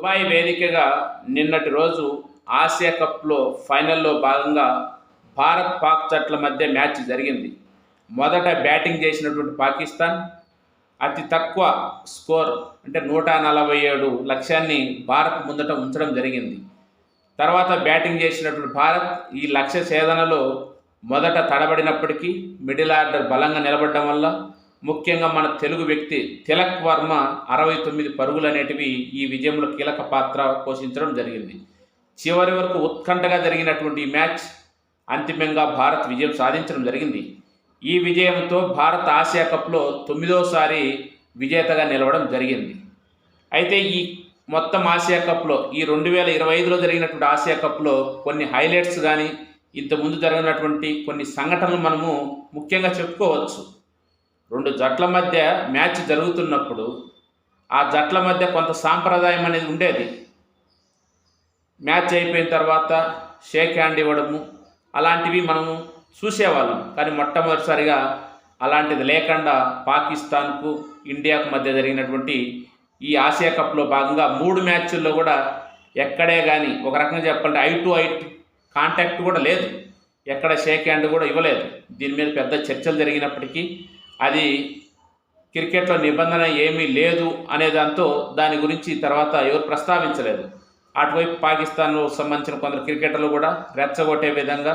Dubai వేదికగా నిన్నటి రోజు ఆసియా కప్లో ఫైనల్లో భాగంగా భారత్ పాక్ జట్ల మధ్య మ్యాచ్ జరిగింది. మొదట బ్యాటింగ్ చేసినటువంటి పాకిస్తాన్ అతి తక్కువ స్కోర్ అంటే నూట నలభై ఏడు లక్ష్యాన్ని భారత్ ముందట ఉంచడం జరిగింది. తర్వాత బ్యాటింగ్ చేసినటువంటి భారత్ ఈ లక్ష్య ఛేదనలో మొదట తడబడినప్పటికీ మిడిల్ ఆర్డర్ బలంగా నిలబడడం వల్ల ముఖ్యంగా మన తెలుగు వ్యక్తి తిలక్ వర్మ అరవై తొమ్మిది పరుగులు అనేటివి ఈ విజయంలో కీలక పాత్ర పోషించడం జరిగింది. చివరి వరకు ఉత్కంఠగా జరిగినటువంటి ఈ మ్యాచ్ అంతిమంగా భారత్ విజయం సాధించడం జరిగింది. ఈ విజయంతో భారత్ ఆసియా కప్లో తొమ్మిదోసారి విజేతగా నిలవడం జరిగింది. అయితే ఈ మొత్తం ఆసియా కప్లో ఈ రెండు వేల ఇరవై ఐదులో జరిగినటువంటి ఆసియా కప్లో కొన్ని హైలైట్స్ కానీ ఇంతకుముందు జరిగినటువంటి కొన్ని సంఘటనలు మనము ముఖ్యంగా చెప్పుకోవచ్చు. రెండు జట్ల మధ్య మ్యాచ్ జరుగుతున్నప్పుడు ఆ జట్ల మధ్య కొంత సాంప్రదాయం అనేది ఉండేది. మ్యాచ్ అయిపోయిన తర్వాత షేక్ హ్యాండ్ ఇవ్వడము అలాంటివి మనము చూసేవాళ్ళం. కానీ మొట్టమొదటిసారిగా అలాంటిది లేకుండా పాకిస్తాన్కు ఇండియాకు మధ్య జరిగినటువంటి ఈ ఆసియా కప్లో భాగంగా మూడు మ్యాచ్ల్లో కూడా ఎక్కడే కానీ ఒక రకంగా చెప్పాలంటే ఐ టు ఐ కాంటాక్ట్ కూడా లేదు. ఎక్కడ షేక్ హ్యాండ్ కూడా ఇవ్వలేదు. దీని మీద పెద్ద చర్చలు జరిగినప్పటికీ అది క్రికెట్లో నిబంధన ఏమీ లేదు అనే దాంతో దాని గురించి తర్వాత ఎవరు ప్రస్తావించలేదు. అటువైపు పాకిస్తాన్లో సంబంధించిన కొందరు క్రికెటర్లు కూడా రెచ్చగొట్టే విధంగా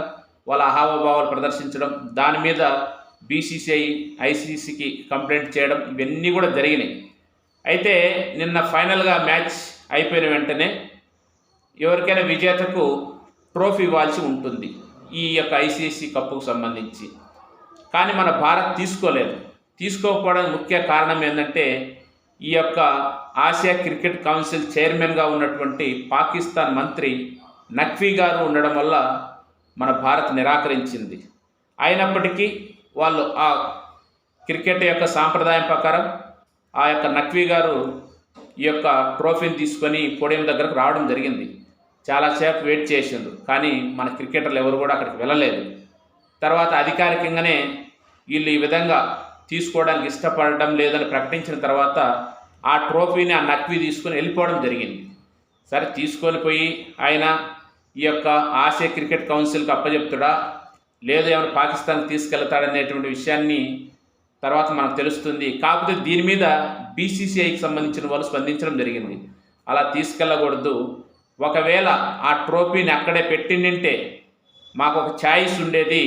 వాళ్ళ హావభావాలు ప్రదర్శించడం దాని మీద బీసీసీఐ ఐసీసీకి కంప్లైంట్ చేయడం ఇవన్నీ కూడా జరిగినాయి. అయితే నిన్న ఫైనల్గా మ్యాచ్ అయిపోయిన వెంటనే ఎవరికైనా విజేతకు ట్రోఫీ ఇవ్వాల్సి ఉంటుంది. ఈ యొక్క ఐసీసీ కప్పుకు సంబంధించి. కానీ మన భారత్ తీసుకోలేదు. తీసుకోకపోవడానికి ముఖ్య కారణం ఏంటంటే ఈ యొక్క ఆసియా క్రికెట్ కౌన్సిల్ చైర్మన్గా ఉన్నటువంటి పాకిస్తాన్ మంత్రి నఖ్వీ గారు ఉండడం వల్ల మన భారత్ నిరాకరించింది. అయినప్పటికీ వాళ్ళు ఆ క్రికెట్ యొక్క సాంప్రదాయం ప్రకారం ఆ యొక్క నఖ్వీ గారు ఈ యొక్క ట్రోఫీని తీసుకొని పోడియం దగ్గరకు రావడం జరిగింది. చాలాసేపు వెయిట్ చేసిండ్రు. కానీ మన క్రికెటర్లు ఎవరు కూడా అక్కడికి వెళ్ళలేదు. తర్వాత అధికారికంగానే వీళ్ళు ఈ విధంగా తీసుకోవడానికి ఇష్టపడడం లేదని ప్రకటించిన తర్వాత ఆ ట్రోఫీని ఆ నక్వి తీసుకొని వెళ్ళిపోవడం జరిగింది. సరే తీసుకొని పోయి ఆయన ఈ యొక్క ఆసియా క్రికెట్ కౌన్సిల్కి అప్పజెప్తుడా? లేదు ఏమైనా పాకిస్తాన్ తీసుకెళ్తాడనేటువంటి విషయాన్ని తర్వాత మనకు తెలుస్తుంది. కాకపోతే దీని మీద బీసీసీఐకి సంబంధించిన వాళ్ళు స్పందించడం జరిగింది. అలా తీసుకెళ్ళకూడదు. ఒకవేళ ఆ ట్రోఫీని అక్కడే పెట్టిండింటే మాకు ఒక ఛాయిస్ ఉండేది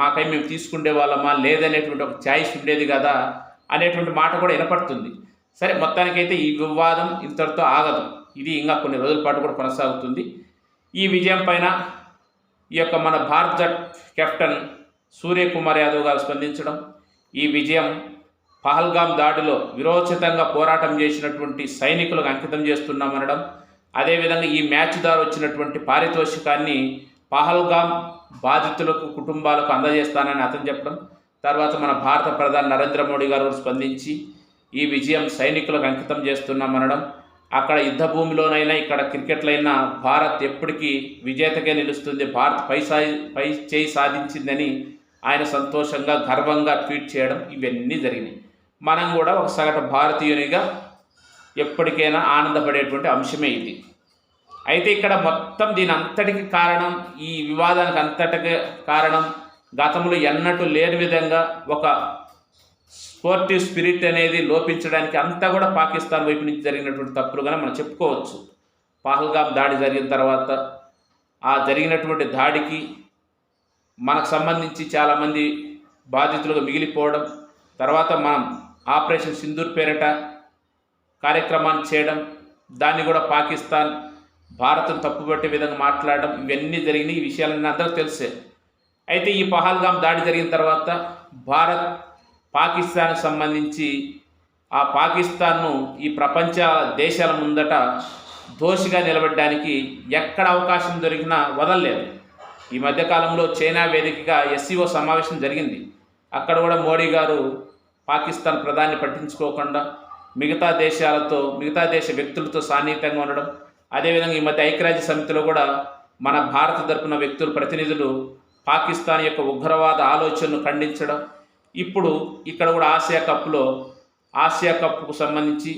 మాకై మేము తీసుకుండే వాళ్ళమా లేదనేటువంటి ఒక ఛాయిస్ ఉండేది కదా అనేటువంటి మాట కూడా వినపడుతుంది. సరే మొత్తానికైతే ఈ వివాదం ఇంతటితో ఆగదు. ఇది ఇంకా కొన్ని రోజుల పాటు కూడా కొనసాగుతుంది. ఈ విజయం పైన ఈ యొక్క మన భారత జట్ కెప్టెన్ సూర్యకుమార్ యాదవ్ గారు స్పందించడం ఈ విజయం పహల్గాం దాడిలో విరోచితంగా పోరాటం చేసినటువంటి సైనికులకు అంకితం చేస్తున్నామనడం అదేవిధంగా ఈ మ్యాచ్ ద్వారా వచ్చినటువంటి పారితోషికాన్ని పహల్గాం బాధితులకు కుటుంబాలకు అందజేస్తానని అతను చెప్పడం. తర్వాత మన భారత ప్రధాని నరేంద్ర మోడీ గారు స్పందించి ఈ విజయం సైనికులకు అంకితం చేస్తున్నామనడం. అక్కడ యుద్ధ భూమిలోనైనా ఇక్కడ క్రికెట్లో భారత్ ఎప్పటికీ విజేతగా నిలుస్తుంది. భారత్ పై సాయి పై చేయి సాధించిందని ఆయన సంతోషంగా గర్వంగా ట్వీట్ చేయడం ఇవన్నీ జరిగినాయి. మనం కూడా ఒక సగటు భారతీయునిగా ఎప్పటికైనా ఆనందపడేటువంటి అంశమే ఇది. అయితే ఇక్కడ మొత్తం దీని అంతటికి కారణం ఈ వివాదానికి అంతటికి కారణం గతంలో ఎన్నటూ లేని విధంగా ఒక స్పోర్టివ్ స్పిరిట్ అనేది లోపించడానికి అంతా కూడా పాకిస్తాన్ వైపు నుంచి జరిగినటువంటి తప్పులుగానే మనం చెప్పుకోవచ్చు. పహల్గామ్ దాడి జరిగిన తర్వాత ఆ జరిగినటువంటి దాడికి మనకు సంబంధించి చాలామంది బాధితులుగా మిగిలిపోవడం తర్వాత మనం ఆపరేషన్ సింధూర్ పేరిట కార్యక్రమాన్ని చేయడం దాన్ని కూడా పాకిస్తాన్ భారత్ను తప్పుపట్టే విధంగా మాట్లాడడం ఇవన్నీ జరిగినాయి. ఈ విషయాలన్నీ అందరికీ తెలుసే. అయితే ఈ పహల్గాం దాడి జరిగిన తర్వాత భారత్ పాకిస్తాన్కి సంబంధించి ఆ పాకిస్తాన్ను ఈ ప్రపంచ దేశాల ముందట దోషిగా నిలబడడానికి ఎక్కడ అవకాశం దొరికినా వదలలేదు. ఈ మధ్యకాలంలో చైనా వేదికగా ఎస్సీఓ సమావేశం జరిగింది. అక్కడ కూడా మోడీ గారు పాకిస్తాన్ ప్రధాని పట్టించుకోకుండా మిగతా దేశాలతో మిగతా దేశ వ్యక్తులతో సాన్నిహితంగా ఉండడం అదేవిధంగా ఈ మధ్య ఐక్యరాజ్య సమితిలో కూడా మన భారత తరపున వ్యక్తులు ప్రతినిధులు పాకిస్తాన్ యొక్క ఉగ్రవాద ఆలోచనను ఖండించడం ఇప్పుడు ఇక్కడ కూడా ఆసియా కప్లో ఆసియా కప్కు సంబంధించి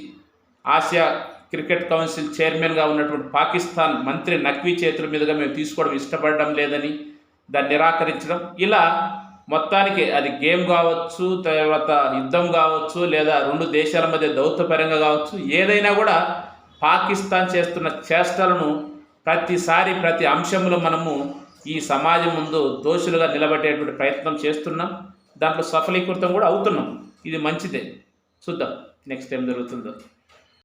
ఆసియా క్రికెట్ కౌన్సిల్ చైర్మన్గా ఉన్నటువంటి పాకిస్తాన్ మంత్రి నక్వీ చేతుల మీదుగా మేము తీసుకోవడం ఇష్టపడడం లేదని దాన్ని నిరాకరించడం. ఇలా మొత్తానికి అది గేమ్ కావచ్చు తర్వాత యుద్ధం కావచ్చు లేదా రెండు దేశాల మధ్య దౌత్యపరంగా కావచ్చు ఏదైనా కూడా పాకిస్తాన్ చేస్తున్న చేష్టలను ప్రతిసారి ప్రతి అంశంలో మనము ఈ సమాజం ముందు దోషులుగా నిలబెట్టేటువంటి ప్రయత్నం చేస్తున్నాం. దాంట్లో సఫలీకృతం కూడా అవుతున్నాం. ఇది మంచిదే. చూద్దాం. నెక్స్ట్ ఏం జరుగుతుందో.